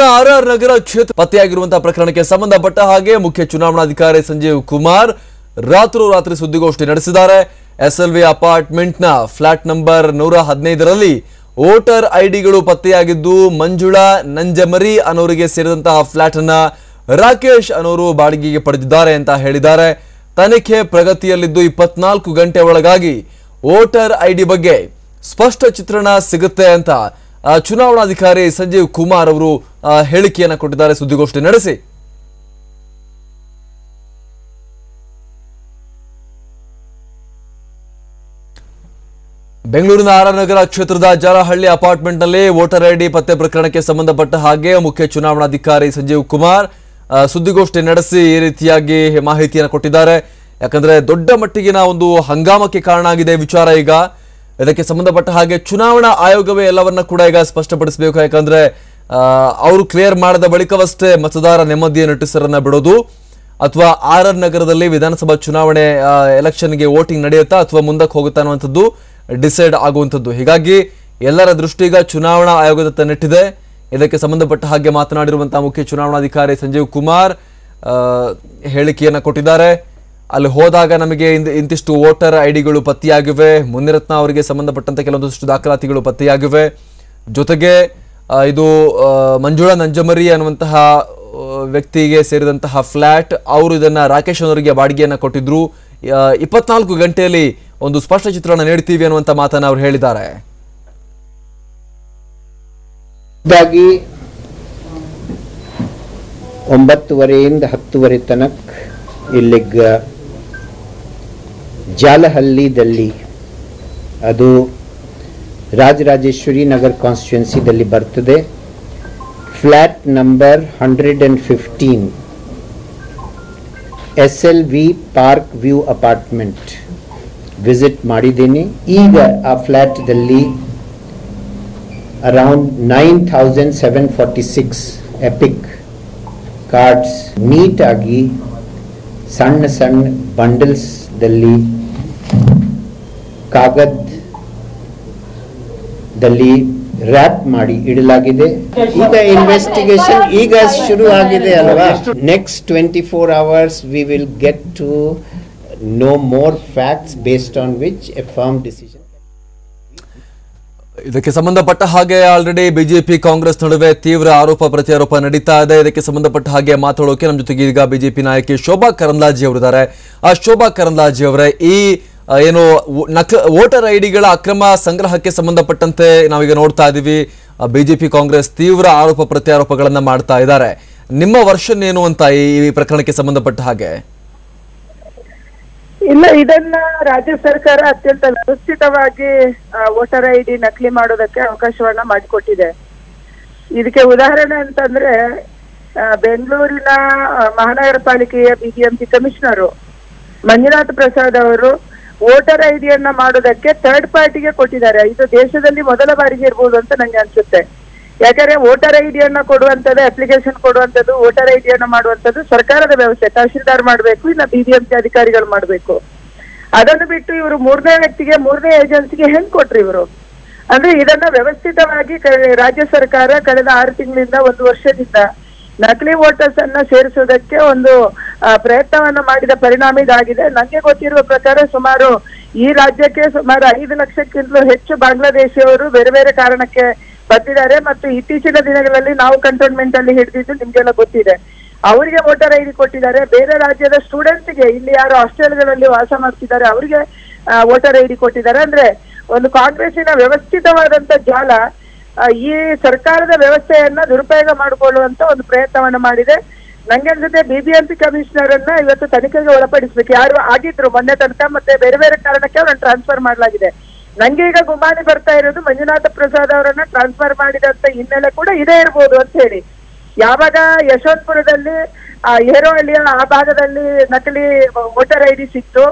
ಬೆಂಗಳೂರಿನ R R ನಗರ ಕ್ಷೇತ್ರ ಪತ್ತೆಯಾಗಿರುವಂತಹ ಪ್ರಕರಣಕ್ಕೆ ಸಂಬಂಧಪಟ್ಟ ಹಾಗೆ ಮುಖ್ಯ ಚುನಾವಣಾಧಿಕಾರಿ ಸಂಜೀವ್ ಕುಮಾರ್ ರಾತ್ರೋರಾತ್ರಿ ಸುದ್ದಿಗೋಷ್ಠಿ ನಡೆಸಿದ್ದಾರೆ. ಎಸ್ ಎಲ್ ಎಸ್ಎಲ್ವಿ ನ ಫ್ಲಾಟ್ ನಂಬರ್ ನೂರ ಹದಿನೈದರಲ್ಲಿ ವೋಟರ್ ಐಡಿಗಳು ಪತ್ತೆಯಾಗಿದ್ದು, ಮಂಜುಳಾ, ನಂಜಮರಿ ಅನ್ನೋರಿಗೆ ಸೇರಿದಂತಹ ಫ್ಲಾಟ್ ಅನ್ನ ರಾಕೇಶ್ ಅನ್ನೋರು ಬಾಡಿಗೆಗೆ ಪಡೆದಿದ್ದಾರೆ ಅಂತ ಹೇಳಿದ್ದಾರೆ. ತನಿಖೆ ಪ್ರಗತಿಯಲ್ಲಿದ್ದು ಇಪ್ಪತ್ನಾಲ್ಕು ಗಂಟೆ ಒಳಗಾಗಿ ವೋಟರ್ ಐಡಿ ಬಗ್ಗೆ ಸ್ಪಷ್ಟ ಚಿತ್ರಣ ಸಿಗುತ್ತೆ ಅಂತ ಚುನಾವಣಾಧಿಕಾರಿ ಸಂಜೀವ್ ಕುಮಾರ್ ಅವರು ಹೇಳಿಕೆಯನ್ನು ಕೊಟ್ಟಿದ್ದಾರೆ. ಸುದ್ದಿಗೋಷ್ಠಿ ನಡೆಸಿ. ಬೆಂಗಳೂರಿನ ಆರನಗರ ಆರ್ ನಗರ ಕ್ಷೇತ್ರದ ಜಾಲಹಳ್ಳಿ ಅಪಾರ್ಟ್ಮೆಂಟ್ನಲ್ಲಿ ವೋಟರ್ ಐಡಿ ಪತ್ತೆ ಪ್ರಕರಣಕ್ಕೆ ಸಂಬಂಧಪಟ್ಟ ಹಾಗೆ ಮುಖ್ಯ ಚುನಾವಣಾಧಿಕಾರಿ ಸಂಜೀವ್ ಕುಮಾರ್ ಸುದ್ದಿಗೋಷ್ಠಿ ನಡೆಸಿ ಈ ರೀತಿಯಾಗಿ ಮಾಹಿತಿಯನ್ನು ಕೊಟ್ಟಿದ್ದಾರೆ. ಯಾಕಂದ್ರೆ ದೊಡ್ಡ ಮಟ್ಟಿಗಿನ ಒಂದು ಹಂಗಾಮಕ್ಕೆ ಕಾರಣ ಆಗಿದೆ ವಿಚಾರ ಈಗ. ಇದಕ್ಕೆ ಸಂಬಂಧಪಟ್ಟ ಹಾಗೆ ಚುನಾವಣಾ ಆಯೋಗವೇ ಎಲ್ಲವನ್ನ ಕೂಡ ಈಗ ಸ್ಪಷ್ಟಪಡಿಸಬೇಕು. ಯಾಕಂದ್ರೆ ಅವರು ಕ್ಲಿಯರ್ ಮಾಡಿದ ಬಳಿಕವಷ್ಟೇ ಮತದಾರ ನೆಮ್ಮದಿಯ ನಟಿಸರನ್ನ ಬಿಡೋದು. ಅಥವಾ ಆರ್ ಆರ್ ನಗರದಲ್ಲಿ ವಿಧಾನಸಭಾ ಚುನಾವಣೆ ಎಲೆಕ್ಷನ್ಗೆ ವೋಟಿಂಗ್ ನಡೆಯುತ್ತಾ ಅಥವಾ ಮುಂದಕ್ಕೆ ಹೋಗುತ್ತಾ ಅನ್ನುವಂಥದ್ದು ಡಿಸೈಡ್ ಆಗುವಂಥದ್ದು. ಹೀಗಾಗಿ ಎಲ್ಲರ ದೃಷ್ಟಿ ಈಗ ಚುನಾವಣಾ ಆಯೋಗದತ್ತ ನೆಟ್ಟಿದೆ. ಇದಕ್ಕೆ ಸಂಬಂಧಪಟ್ಟ ಹಾಗೆ ಮಾತನಾಡಿರುವಂತಹ ಮುಖ್ಯ ಚುನಾವಣಾಧಿಕಾರಿ ಸಂಜೀವ್ ಕುಮಾರ್ ಹೇಳಿಕೆಯನ್ನ ಕೊಟ್ಟಿದ್ದಾರೆ. ಅಲ್ಲಿ ಹೋದಾಗ ನಮಗೆ ಇಂತಿಷ್ಟು ವೋಟರ್ ಐಡಿಗಳು ಪತ್ತೆಯಾಗಿವೆ. ಮುನಿರತ್ನ ಅವರಿಗೆ ಸಂಬಂಧಪಟ್ಟಂತೆ ಕೆಲವೊಂದಿಷ್ಟು ದಾಖಲಾತಿಗಳು ಪತ್ತೆಯಾಗಿವೆ. ಜೊತೆಗೆ ಇದು ಮಂಜುಳಾ ನಂಜಮರಿ ಅನ್ನುವಂತಹ ವ್ಯಕ್ತಿಗೆ ಸೇರಿದಂತಹ ಫ್ಲಾಟ್ ಅವರು ಇದನ್ನ ರಾಕೇಶ್ ಅವರಿಗೆ ಬಾಡಿಗೆಯನ್ನ ಕೊಟ್ಟಿದ್ರು. ಇಪ್ಪತ್ನಾಲ್ಕು ಗಂಟೆಯಲ್ಲಿ ಒಂದು ಸ್ಪಷ್ಟ ಚಿತ್ರಣ ನೀಡ್ತೀವಿ ಅನ್ನುವಂತ ಮಾತನ್ನ ಅವರು ಹೇಳಿದ್ದಾರೆ. ಒಂಬತ್ತುವರೆಯಿಂದ ಹತ್ತುವರೆ ತನಕ ಇಲ್ಲಿಗ ಜಾಲಹಳ್ಳಿದಲ್ಲಿ, ಅದು ರಾಜರಾಜೇಶ್ವರಿ ನಗರ್ ಕಾನ್ಸ್ಟಿಟ್ಯುನ್ಸಿದಲ್ಲಿ ಬರ್ತದೆ. Flat number hundred and fifteen S L V park view apartment visit ಮಾಡಿದ್ದೀನಿ. ಈಗ ಆ ಫ್ಲ್ಯಾಟ್ದಲ್ಲಿ around nine thousand seven forty six EPIC cards ನೀಟಾಗಿ ಸಣ್ಣ ಸಣ್ಣ ಬಂಡಲ್ಸ್ದಲ್ಲಿ ಕಾಗದದಲ್ಲಿ ರ್ಯಾಪ್ ಮಾಡಿ ಇಡಲಾಗಿದೆ. ಈಗ ಇನ್ವೆಸ್ಟಿಗೇಷನ್ ಈಗ ಶುರು ಆಗಿದೆ ಅಲ್ವಾ next twenty four hours we will get to know more facts based on which a form decision ಇದಕ್ಕೆ ಸಂಬಂಧಪಟ್ಟ ಹಾಗೆ ಆಲ್ರೆಡಿ ಬಿಜೆಪಿ ಕಾಂಗ್ರೆಸ್ ನಡುವೆ ತೀವ್ರ ಆರೋಪ ಪ್ರತ್ಯಾರೋಪ ನಡೀತಾ ಇದೆ. ಇದಕ್ಕೆ ಸಂಬಂಧಪಟ್ಟ ಹಾಗೆ ಮಾತಾಡೋಕೆ ನಮ್ಮ ಜೊತೆಗೆ ಈಗ ಬಿಜೆಪಿ ನಾಯಕಿ ಶೋಭಾ ಕರಂದ್ಲಾಜಿ ಅವರಿದ್ದಾರೆ ಆ ಶೋಭಾ ಕರಂದ್ಲಾಜಿ ಅವರೇ ಈ ಏನು ನಕ, ವೋಟರ್ ಐಡಿಗಳ ಅಕ್ರಮ ಸಂಗ್ರಹಕ್ಕೆ ಸಂಬಂಧಪಟ್ಟಂತೆ ನಾವೀಗ ನೋಡ್ತಾ ಇದ್ದೀವಿ ಬಿಜೆಪಿ ಕಾಂಗ್ರೆಸ್ ತೀವ್ರ ಆರೋಪ ಪ್ರತ್ಯಾರೋಪಗಳನ್ನು ಮಾಡ್ತಾ ಇದ್ದಾರೆ. ನಿಮ್ಮ ವರ್ಷನ್ ಏನು ಅಂತ ಈ ಪ್ರಕರಣಕ್ಕೆ ಸಂಬಂಧಪಟ್ಟ ಹಾಗೆ? ಇಲ್ಲ, ಇದನ್ನ ರಾಜ್ಯ ಸರ್ಕಾರ ಅತ್ಯಂತ ವ್ಯವಸ್ಥಿತವಾಗಿ ವೋಟರ್ ಐ ಡಿ ನಕಲಿ ಮಾಡೋದಕ್ಕೆ ಅವಕಾಶವನ್ನ ಮಾಡಿಕೊಟ್ಟಿದೆ. ಇದಕ್ಕೆ ಉದಾಹರಣೆ ಅಂತಂದ್ರೆ ಬೆಂಗಳೂರಿನ ಮಹಾನಗರ ಪಾಲಿಕೆಯ ಬಿಬಿಎಂಪಿ ಕಮಿಷನರು ಮಂಜುನಾಥ್ ಪ್ರಸಾದ್ ಅವರು ವೋಟರ್ ಐಡಿಯನ್ನ ಡಿಯನ್ನ ಮಾಡೋದಕ್ಕೆ ಥರ್ಡ್ ಪಾರ್ಟಿಗೆ ಕೊಟ್ಟಿದ್ದಾರೆ. ಇದು ದೇಶದಲ್ಲಿ ಮೊದಲ ಬಾರಿಗೆ ಇರ್ಬೋದು ಅಂತ ನಂಗೆ ಅನ್ಸುತ್ತೆ. ಯಾಕಂದ್ರೆ ವೋಟರ್ ಐಡಿಯನ್ನ ಡಿಯನ್ನ ಕೊಡುವಂತದ್ದು ಅಪ್ಲಿಕೇಶನ್ ಕೊಡುವಂತದ್ದು ವೋಟರ್ ಐಡಿಯನ್ನ ಡಿಯನ್ನ ಮಾಡುವಂತದ್ದು ಸರ್ಕಾರದ ವ್ಯವಸ್ಥೆ. ತಹಶೀಲ್ದಾರ್ ಮಾಡಬೇಕು, ಇಲ್ಲ ಬಿಬಿಎಂಪಿ ಅಧಿಕಾರಿಗಳು ಮಾಡಬೇಕು. ಅದನ್ನು ಬಿಟ್ಟು ಇವರು ಮೂರನೇ ವ್ಯಕ್ತಿಗೆ, ಮೂರನೇ ಏಜೆನ್ಸಿಗೆ ಹೆಂಗ್ ಕೊಟ್ರಿ ಇವರು? ಅಂದ್ರೆ ಇದನ್ನ ವ್ಯವಸ್ಥಿತವಾಗಿ ರಾಜ್ಯ ಸರ್ಕಾರ ಕಳೆದ ಆರು ತಿಂಗಳಿಂದ ಒಂದು ವರ್ಷದಿಂದ ನಕಲಿ ವೋಟರ್ಸ್ ಅನ್ನ ಸೇರಿಸೋದಕ್ಕೆ ಒಂದು ಪ್ರಯತ್ನವನ್ನ ಮಾಡಿದ ಪರಿಣಾಮ ಇದಾಗಿದೆ. ನನಗೆ ಗೊತ್ತಿರುವ ಪ್ರಕಾರ ಸುಮಾರು ಈ ರಾಜ್ಯಕ್ಕೆ ಸುಮಾರು ಐದು ಲಕ್ಷಕ್ಕಿಂತಲೂ ಹೆಚ್ಚು ಬಾಂಗ್ಲಾದೇಶಿಯವರು ಬೇರೆ ಬೇರೆ ಕಾರಣಕ್ಕೆ ಬಂದಿದ್ದಾರೆ. ಮತ್ತು ಇತ್ತೀಚಿನ ದಿನಗಳಲ್ಲಿ ನಾವು ಕಂಟೋನ್ಮೆಂಟ್ ಅಲ್ಲಿ ಹಿಡಿದಿದ್ದು ನಿಮ್ಗೆಲ್ಲ ಗೊತ್ತಿದೆ. ಅವರಿಗೆ ವೋಟರ್ ಐಡಿ ಕೊಟ್ಟಿದ್ದಾರೆ. ಬೇರೆ ರಾಜ್ಯದ ಸ್ಟೂಡೆಂಟ್ಸ್ಗೆ ಇಲ್ಲಿ ಯಾರು ಹಾಸ್ಟೆಲ್ಗಳಲ್ಲಿ ವಾಸ ಮಾಡ್ತಿದ್ದಾರೆ, ಅವರಿಗೆ ವೋಟರ್ ಐಡಿ ಕೊಟ್ಟಿದ್ದಾರೆ. ಅಂದ್ರೆ ಒಂದು ಕಾಂಗ್ರೆಸ್ಸಿನ ವ್ಯವಸ್ಥಿತವಾದಂತ ಜಾಲ ಈ ಸರ್ಕಾರದ ವ್ಯವಸ್ಥೆಯನ್ನ ದುರುಪಯೋಗ ಮಾಡಿಕೊಳ್ಳುವಂತ ಒಂದು ಪ್ರಯತ್ನವನ್ನ ಮಾಡಿದೆ. ನಂಗೆ ಅನ್ಸುತ್ತೆ ಬಿಬಿಎಂಪಿ ಕಮಿಷನರ್ ಅನ್ನ ಇವತ್ತು ತನಿಖೆಗೆ ಒಳಪಡಿಸ್ಬೇಕು ಯಾರು ಆಗಿದ್ರು ಮೊನ್ನೆ ತನಕ ಮತ್ತೆ ಬೇರೆ ಬೇರೆ ಕಾರಣಕ್ಕೆ ಅವ್ರನ್ನ ಟ್ರಾನ್ಸ್ಫರ್ ಮಾಡಲಾಗಿದೆ. ನಂಗೆ ಈಗ ಗುಮಾನಿ ಬರ್ತಾ ಇರೋದು ಮಂಜುನಾಥ ಪ್ರಸಾದ್ ಅವರನ್ನ ಟ್ರಾನ್ಸ್ಫರ್ ಮಾಡಿದಂತ ಹಿನ್ನೆಲೆ ಕೂಡ ಇದೇ ಇರ್ಬೋದು ಅಂತ ಹೇಳಿ. ಯಾವಾಗ ಯಶವಂತಪುರದಲ್ಲಿ, ಆ, ಹೇರೋಹಳ್ಳಿಯ ಆ ಭಾಗದಲ್ಲಿ ನಕಲಿ ವೋಟರ್ ಐ ಡಿ ಸಿಕ್ತು.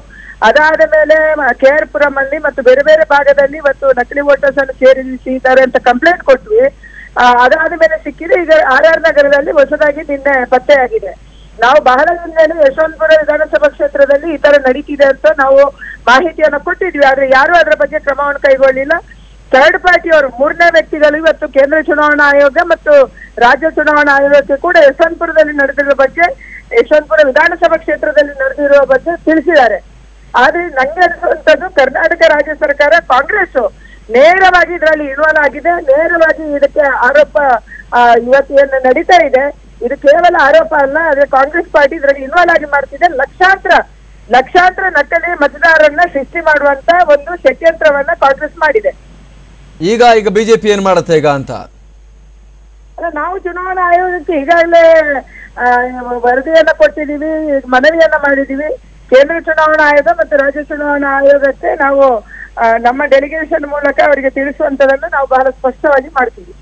ಅದಾದ ಮೇಲೆ ಕೆ ಆರ್ ಪುರಂ ಅಲ್ಲಿ ಮತ್ತು ಬೇರೆ ಬೇರೆ ಭಾಗದಲ್ಲಿ ಇವತ್ತು ನಕಲಿ ವೋಟರ್ಸ್ ಅನ್ನು ಸೇರಿಸಿದ್ದಾರೆ ಅಂತ ಕಂಪ್ಲೇಂಟ್ ಕೊಟ್ವಿ. ಅದಾದ ಮೇಲೆ ಸಿಕ್ಕಿದೆ. ಈಗ ಆರ್ ಆರ್ ನಗರದಲ್ಲಿ ಹೊಸದಾಗಿ ನಿನ್ನೆ ಪತ್ತೆಯಾಗಿದೆ ನಾವು ಬಹಳ ದಿನದಲ್ಲಿ ಯಶವಂತಪುರ ವಿಧಾನಸಭಾ ಕ್ಷೇತ್ರದಲ್ಲಿ ಈ ತರ ನಡೀತಿದೆ ಅಂತ ನಾವು ಮಾಹಿತಿಯನ್ನ ಕೊಟ್ಟಿದ್ವಿ. ಆದ್ರೆ ಯಾರು ಅದರ ಬಗ್ಗೆ ಕ್ರಮವನ್ನು ಕೈಗೊಳ್ಳಿಲ್ಲ. ಥರ್ಡ್ ಪಾರ್ಟಿಯವರು ಮೂರನೇ ವ್ಯಕ್ತಿಗಳು ಇವತ್ತು ಕೇಂದ್ರ ಚುನಾವಣಾ ಆಯೋಗ ಮತ್ತು ರಾಜ್ಯ ಚುನಾವಣಾ ಆಯೋಗಕ್ಕೆ ಕೂಡ ಯಶವಂತಪುರದಲ್ಲಿ ನಡೆದಿರುವ ಬಗ್ಗೆ, ಯಶವಂತಪುರ ವಿಧಾನಸಭಾ ಕ್ಷೇತ್ರದಲ್ಲಿ ನಡೆದಿರುವ ಬಗ್ಗೆ ತಿಳಿಸಿದ್ದಾರೆ. ಆದ್ರೆ ನಂಗೆ ಅನಿಸುವಂತದ್ದು ಕರ್ನಾಟಕ ರಾಜ್ಯ ಸರ್ಕಾರ ಕಾಂಗ್ರೆಸ್ ನೇರವಾಗಿ ಇದರಲ್ಲಿ ಇನ್ವಾಲ್ವ್ ಆಗಿದೆ. ನೇರವಾಗಿ ಇದಕ್ಕೆ ಆರೋಪ ಯುವತಿಯನ್ನ ಇವತ್ತು ಏನು ನಡೀತಾ ಇದೆ ಇದು ಕೇವಲ ಆರೋಪ ಅಲ್ಲ ಅದೇ ಕಾಂಗ್ರೆಸ್ ಪಾರ್ಟಿ ಇದರಲ್ಲಿ ಇನ್ವಾಲ್ವ್ ಆಗಿ ಮಾಡ್ತಿದೆ. ಲಕ್ಷಾಂತರ ಲಕ್ಷಾಂತರ ನಕಲಿ ಮತದಾರರನ್ನ ಸೃಷ್ಟಿ ಮಾಡುವಂತ ಒಂದು ಷಡ್ಯಂತ್ರವನ್ನ ಕಾಂಗ್ರೆಸ್ ಮಾಡಿದೆ. ಈಗ ಈಗ ಬಿಜೆಪಿ ಏನ್ ಮಾಡುತ್ತೆ ಈಗ ಅಂತ? ಅಲ್ಲ ನಾವು ಚುನಾವಣಾ ಆಯೋಗಕ್ಕೆ ಈಗಾಗಲೇ ವರದಿಯನ್ನ ಕೊಟ್ಟಿದೀವಿ ಮನವಿಯನ್ನ ಮಾಡಿದೀವಿ ಕೇಂದ್ರ ಚುನಾವಣಾ ಆಯೋಗ ಮತ್ತು ರಾಜ್ಯ ಚುನಾವಣಾ ಆಯೋಗಕ್ಕೆ ನಾವು ನಮ್ಮ ಡೆಲಿಗೇಷನ್ ಮೂಲಕ ಅವರಿಗೆ ತಿಳಿಸುವಂತದನ್ನು ನಾವು ಬಹಳ ಸ್ಪಷ್ಟವಾಗಿ ಮಾಡ್ತೀವಿ.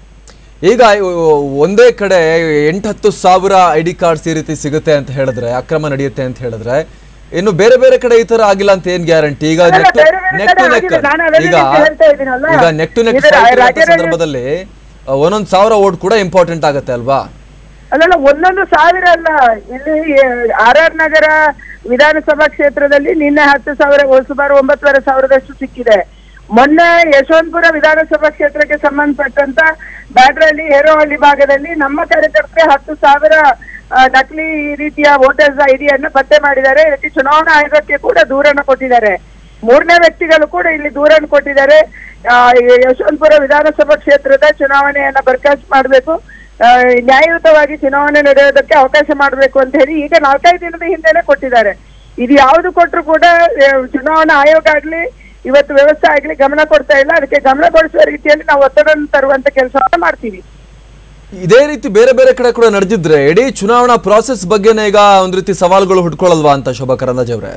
ಈಗ ಒಂದೇ ಕಡೆ ಎಂಟು ಹತ್ತು ಸಾವಿರ ಐ ಡಿ ಕಾರ್ಡ್ಸ್ ಈ ರೀತಿ ಸಿಗುತ್ತೆ ಅಂತ ಹೇಳಿದ್ರೆ ಅಕ್ರಮ ನಡೆಯುತ್ತೆ ಅಂತ ಹೇಳಿದ್ರೆ ಇನ್ನು ಬೇರೆ ಬೇರೆ ಕಡೆ ಈ ತರ ಆಗಿಲ್ಲ ಅಂತ ಏನ್ ಗ್ಯಾರಂಟಿ? ಈಗ ಅಲ್ಲ, ನೆಕ್ ಟು ಈಗ. ಈಗ ನೆಕ್ ಟು ನೆಕ್ ಸಂದರ್ಭದಲ್ಲಿ ಒಂದೊಂದು ಒಂದೊಂದ್ ಸಾವಿರ ಓಟ್ ಕೂಡ ಇಂಪಾರ್ಟೆಂಟ್ ಆಗುತ್ತೆ ಅಲ್ವಾ? ಅಲ್ಲ ಒಂದೊಂದು ಸಾವಿರ ಅಲ್ಲ. ಇಲ್ಲಿ ಆರ್ ಆರ್ ನಗರ ವಿಧಾನಸಭಾ ಕ್ಷೇತ್ರದಲ್ಲಿ ನಿನ್ನೆ ಹತ್ತು ಸಾವಿರ ಸುಮಾರು ಒಂಬತ್ತುವರೆ ಸಾವಿರದಷ್ಟು ಸಿಕ್ಕಿದೆ. ಮೊನ್ನೆ ಯಶವಂತಪುರ ವಿಧಾನಸಭಾ ಕ್ಷೇತ್ರಕ್ಕೆ ಸಂಬಂಧಪಟ್ಟಂತ ಬ್ಯಾಡ್ರಹಳ್ಳಿ ಹೇರೋಹಳ್ಳಿ ಭಾಗದಲ್ಲಿ ನಮ್ಮ ಕಾರ್ಯಕರ್ತರೆ ಹತ್ತು ಸಾವಿರ ನಕಲಿ ಈ ರೀತಿಯ ವೋಟರ್ಸ್ ಐಡಿಯನ್ನು ಪತ್ತೆ ಮಾಡಿದ್ದಾರೆ. ಇದಕ್ಕೆ ಚುನಾವಣಾ ಆಯೋಗಕ್ಕೆ ಕೂಡ ದೂರನ್ನು ಕೊಟ್ಟಿದ್ದಾರೆ. ಮೂರನೇ ವ್ಯಕ್ತಿಗಳು ಕೂಡ ಇಲ್ಲಿ ದೂರನ್ನು ಕೊಟ್ಟಿದ್ದಾರೆ. ಯಶವಂತಪುರ ವಿಧಾನಸಭಾ ಕ್ಷೇತ್ರದ ಚುನಾವಣೆಯನ್ನ ಬರ್ಖಾಸ್ತು ಮಾಡಬೇಕು. ನ್ಯಾಯಯುತವಾಗಿ ಚುನಾವಣೆ ನಡೆಯೋದಕ್ಕೆ ಅವಕಾಶ ಮಾಡಬೇಕು ಅಂತ ಹೇಳಿ ಈಗ ನಾಲ್ಕೈದು ದಿನದ ಹಿಂದೆನೆ ಕೊಟ್ಟಿದ್ದಾರೆ. ಇದು ಯಾವುದು ಕೊಟ್ಟರು ಕೂಡ ಚುನಾವಣಾ ಆಯೋಗ ಆಗ್ಲಿ ಇವತ್ತು ವ್ಯವಸ್ಥೆ ಆಗ್ಲಿ ಗಮನ ಕೊಡ್ತಾ ಇಲ್ಲ. ಅದಕ್ಕೆ ಗಮನ ಕೊಡಿಸುವ ರೀತಿಯಲ್ಲಿ ನಾವು ಒತ್ತಡ ತರುವಂತ ಕೆಲಸವನ್ನ ಮಾಡ್ತೀವಿ. ಇದೇ ರೀತಿ ಬೇರೆ ಬೇರೆ ಕಡೆ ಕೂಡ ನಡೆದಿದ್ರೆ ಇಡೀ ಚುನಾವಣಾ ಪ್ರಾಸೆಸ್ ಬಗ್ಗೆನೇ ಈಗ ಒಂದ್ ರೀತಿ ಸವಾಲುಗಳು ಹುಡ್ಕೊಳ್ಳಲ್ವಾ ಅಂತ ಶೋಭಾ ಕರಂದಾಜ್ ಅವರೇ?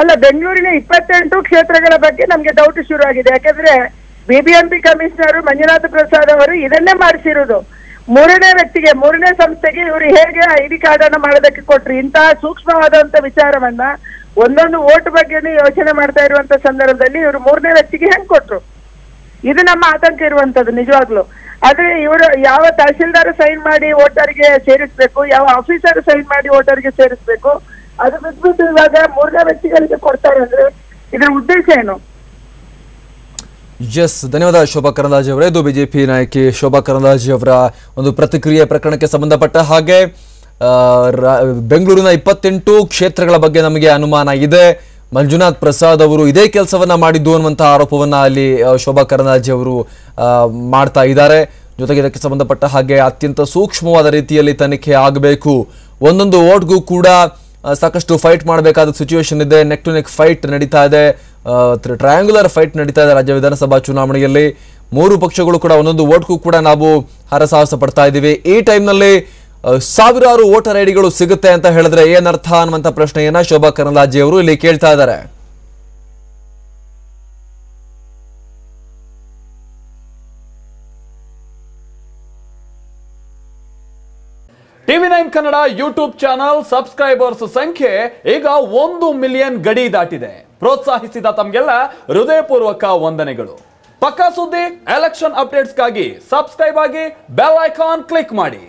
ಅಲ್ಲ ಬೆಂಗಳೂರಿನ ಇಪ್ಪತ್ತೆಂಟು ಕ್ಷೇತ್ರಗಳ ಬಗ್ಗೆ ನಮ್ಗೆ ಡೌಟ್ ಶುರು ಆಗಿದೆ ಯಾಕಂದ್ರೆ ಬಿಬಿಎಂಪಿ ಕಮಿಷನರ್ ಮಂಜುನಾಥ ಪ್ರಸಾದ್ ಅವರು ಇದನ್ನೇ ಮಾಡಿಸಿರೋದು. ಮೂರನೇ ವ್ಯಕ್ತಿಗೆ, ಮೂರನೇ ಸಂಸ್ಥೆಗೆ ಇವರು ಹೇಗೆ ಐ ಡಿ ಕಾರ್ಡ್ ಅನ್ನ ಮಾಡೋದಕ್ಕೆ ಕೊಟ್ರಿ? ಇಂತಹ ಸೂಕ್ಷ್ಮವಾದಂತ ವಿಚಾರವನ್ನ ಒಂದೊಂದು ಓಟ್ ಬಗ್ಗೆನೂ ಯೋಚನೆ ಮಾಡ್ತಾ ಇರುವಂತ ಸಂದರ್ಭದಲ್ಲಿ ಇವರು ಮೂರನೇ ವ್ಯಕ್ತಿಗೆ ಹೆಂಗ್ ಕೊಟ್ರು? ಇದು ನಮ್ಮ ಆತಂಕ ಇರುವಂತದ್ದು, ನಿಜವಾಗ್ಲು. ಆದ್ರೆ ಇವರು ಯಾವ ತಹಶೀಲ್ದಾರ್ ಸೈನ್ ಮಾಡಿ ವೋಟರ್ಗೆ ಸೇರಿಸ್ಬೇಕು, ಯಾವ ಆಫೀಸರ್ ಸೈನ್ ಮಾಡಿ ವೋಟರ್ಗೆ ಸೇರಿಸ್ಬೇಕು, ಅದು ಬಿಟ್ಬಿಟ್ಟು ಇವಾಗ ಮೂರನೇ ವ್ಯಕ್ತಿಗಳಿಗೆ ಕೊಡ್ತಾರೆ ಅಂದ್ರೆ ಇದ್ರ ಉದ್ದೇಶ ಏನು? ಎಸ್, ಧನ್ಯವಾದ ಶೋಭಾ ಕರಂದಾಜೆ ಅವರೇ. ಇದು ಬಿಜೆಪಿ ನಾಯಕಿ ಶೋಭಾ ಕರಂದಾಜೆ ಅವರ ಒಂದು ಪ್ರತಿಕ್ರಿಯೆ ಪ್ರಕರಣಕ್ಕೆ ಸಂಬಂಧಪಟ್ಟ ಹಾಗೆ ಬೆಂಗಳೂರಿನ ಇಪ್ಪತ್ತೆಂಟು ಕ್ಷೇತ್ರಗಳ ಬಗ್ಗೆ ನಮಗೆ ಅನುಮಾನ ಇದೆ. ಮಂಜುನಾಥ್ ಪ್ರಸಾದ್ ಅವರು ಇದೇ ಕೆಲಸವನ್ನ ಮಾಡಿದ್ದು ಅನ್ನುವಂತಹ ಆರೋಪವನ್ನ ಅಲ್ಲಿ ಶೋಭಾ ಕರಂದಾಜೆ ಅವರು ಮಾಡ್ತಾ ಇದ್ದಾರೆ. ಜೊತೆಗೆ ಇದಕ್ಕೆ ಸಂಬಂಧಪಟ್ಟ ಹಾಗೆ ಅತ್ಯಂತ ಸೂಕ್ಷ್ಮವಾದ ರೀತಿಯಲ್ಲಿ ತನಿಖೆ ಆಗಬೇಕು. ಒಂದೊಂದು ಓಟ್ಗೂ ಕೂಡ ಸಾಕಷ್ಟು ಫೈಟ್ ಮಾಡಬೇಕಾದ ಸಿಚುವೇಶನ್ ಇದೆ. ನೆಕ್ ಟು ನೆಕ್ ಫೈಟ್ ನಡೀತಾ ಇದೆ. ಟ್ರಯಾಂಗುಲರ್ ಫೈಟ್ ನಡೀತಾ ಇದೆ ರಾಜ್ಯ ವಿಧಾನಸಭಾ ಚುನಾವಣೆಯಲ್ಲಿ. ಮೂರು ಪಕ್ಷಗಳು ಕೂಡ, ಒಂದೊಂದು ಓಟ್ಗೂ ಕೂಡ ನಾವು ಹರಸಾಹಸ ಪಡ್ತಾ ಇದ್ದೀವಿ. ಈ ಟೈಮ್ನಲ್ಲಿ ಸಾವಿರಾರು ವೋಟರ್ ಐಡಿಗಳು ಸಿಗುತ್ತೆ ಅಂತ ಹೇಳಿದ್ರೆ ಏನರ್ಥ ಅನ್ನುವಂಥ ಪ್ರಶ್ನೆಯನ್ನ ಶೋಭಾ ಕರಂದ್ಲಾಜೆ ಇಲ್ಲಿ ಕೇಳ್ತಾ ಇದ್ದಾರೆ. TV nine Kannada YouTube channel subscribers ಸಂಖ್ಯೆ ಈಗ ಒಂದು ಮಿಲಿಯನ್ ಗಡಿ ದಾಟಿದೆ. ಪ್ರೋತ್ಸಾಹಿಸಿದ ತಮ್ಗೆಲ್ಲ ಹೃದಯಪೂರ್ವಕ ವಂದನೆಗಳು. ಪಕ್ಕಾ ಸುದ್ದಿ ಎಲೆಕ್ಷನ್ ಅಪ್ಡೇಟ್ಸ್ಗಾಗಿ ಸಬ್ಸ್ಕ್ರೈಬ್ ಆಗಿ ಬೆಲ್ ಐಕಾನ್ ಕ್ಲಿಕ್ ಮಾಡಿ.